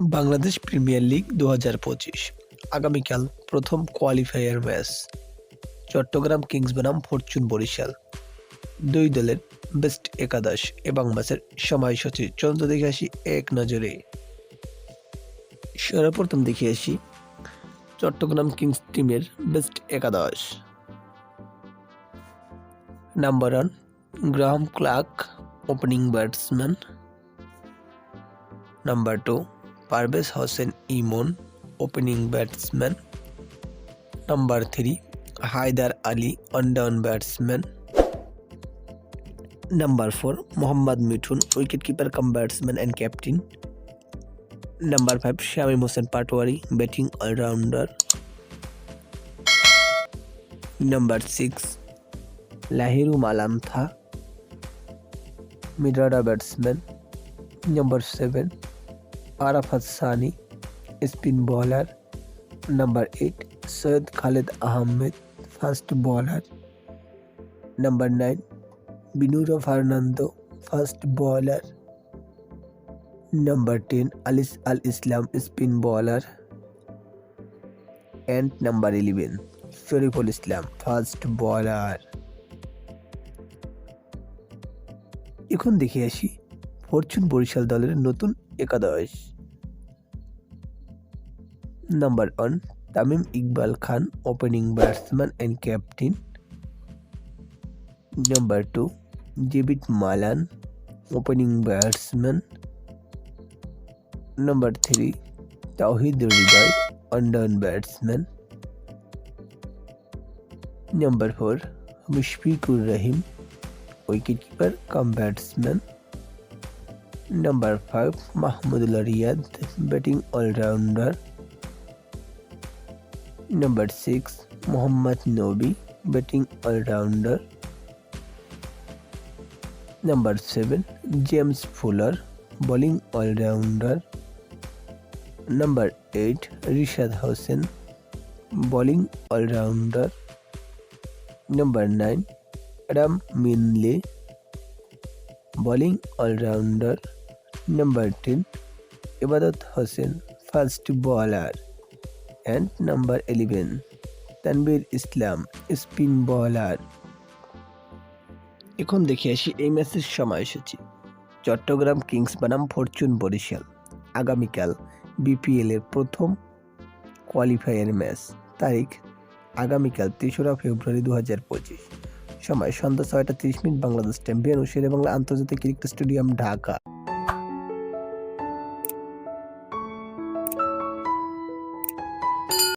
Bangladesh premier league দু হাজার পঁচিশ। আগামীকাল প্রথম কোয়ালিফায়ার ম্যাচ। চট্টগ্রাম কিংস বনাম ফরচুন বরিশাল। দুই দলের বেস্ট একাদশ এবং ম্যাচের সময়সূচি। চন্দ্র দেখে আসি এক নজরে। সর্বপ্রথম দেখে আসি চট্টগ্রাম কিংস টিমের বেস্ট একাদশ। Number one, Graham Clarke, opening batsman. Number two Parvez Hossain Emon opening batsman number three Haider Ali one down batsman number four Mohammad Mithun wicket keeper cum batsman and captain number five Shamim Hossain Patwari batting allrounder number six Lahiru Malamtha Midrada batsman number seven Arafat Sunny spin bowler number eight Syed Khaled Ahmed fast bowler number nine Binura Fernando fast bowler number ten Alis Al Islam spin bowler and number eleven Shoriful Islam fast bowler এখন দেখে আসি Fortune Barishal দলের নতুন একাদশ। Number one Tamim Iqbal Khan opening batsman and captain number two জেবিট Malan opening batsman number three Towhid Hridoy one down batsman number four Mushfiqur Rahim wicket keeper cum batsman number five Mahmudullah Riyad batting allrounder number six Mohammad Nabi batting allrounder number seven James Fuller bowling allrounder number eight Rishad Hossain bowling allrounder number nine Adam Milne bowling allrounder number ten Ebadot Hossain first bowler and number eleven Tanvir Islam spin bowler এখন দেখে আসি এই ম্যাচের সময়সূচি Chattogram Kings বনাম Fortune Barishal. আগামীকাল BPL এর প্রথম কোয়ালিফায়ার ম্যাচ তারিখ আগামীকাল তেসরা ফেব্রুয়ারি দু হাজার পঁচিশ। সময় সন্ধ্যা ছয়টা তিরিশ minute Bangladesh time venue Shere Bangla আন্তর্জাতিক ক্রিকেট স্টেডিয়াম, ঢাকা।